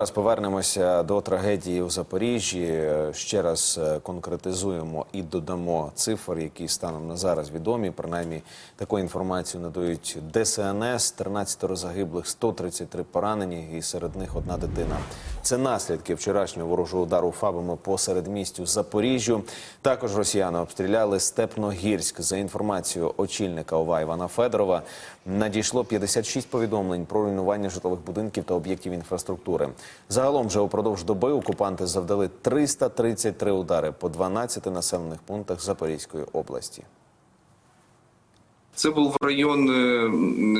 Зараз повернемося до трагедії у Запоріжжі. Ще раз е, конкретизуємо і додамо цифр, які станом на зараз відомі. Принаймні таку інформацію надають ДСНС. 13 загиблих, 133 поранені, і серед них одна дитина. Це наслідки вчорашнього ворожого удару фабами по середмістю Запоріжжю. Також росіяни обстріляли Степногірськ. За інформацією очільника ОВА Івана Федорова, надійшло 56 повідомлень про руйнування житлових будинків та об'єктів інфраструктури. Загалом вже упродовж доби окупанти завдали 333 удари по 12 населених пунктах Запорізької області. Це був район е,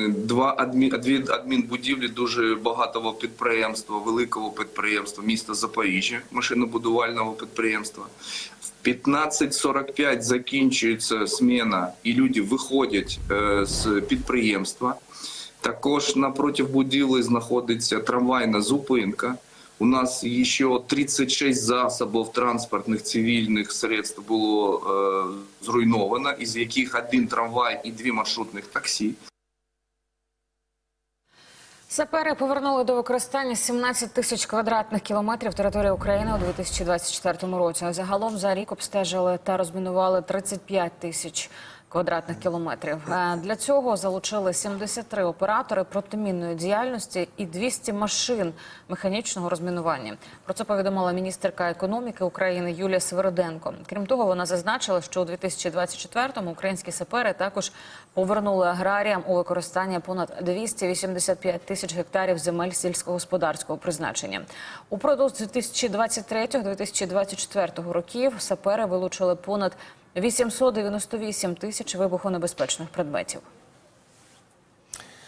два адмі, адмінбудівлі дуже багатого підприємства, великого підприємства міста Запоріжжя, машинобудувального підприємства. В 15.45 закінчується зміна, і люди виходять е, з підприємства. Також напроти будівлі знаходиться трамвайна зупинка. У нас ще 36 засобів транспортних цивільних средств було е, зруйновано, із яких один трамвай і дві маршрутних таксі. Сапери повернули до використання 17 тисяч квадратних кілометрів території України у 2024 році. Загалом за рік обстежили та розмінували 35 тисяч квадратних кілометрів. Е, Для цього залучили 73 оператори протимінної діяльності і 200 машин механічного розмінування. Про це повідомила міністерка економіки України Юлія Свероденко. Крім того, вона зазначила, що у 2024-му українські сапери також повернули аграріям у використання понад 285 тисяч гектарів земель сільськогосподарського призначення. Упродовж 2023-2024 років сапери вилучили понад 898 тисяч вибухонебезпечних предметів.